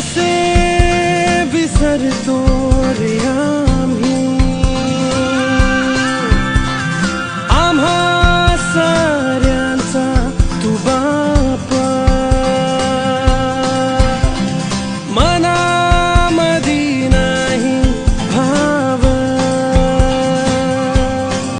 से बिसर तो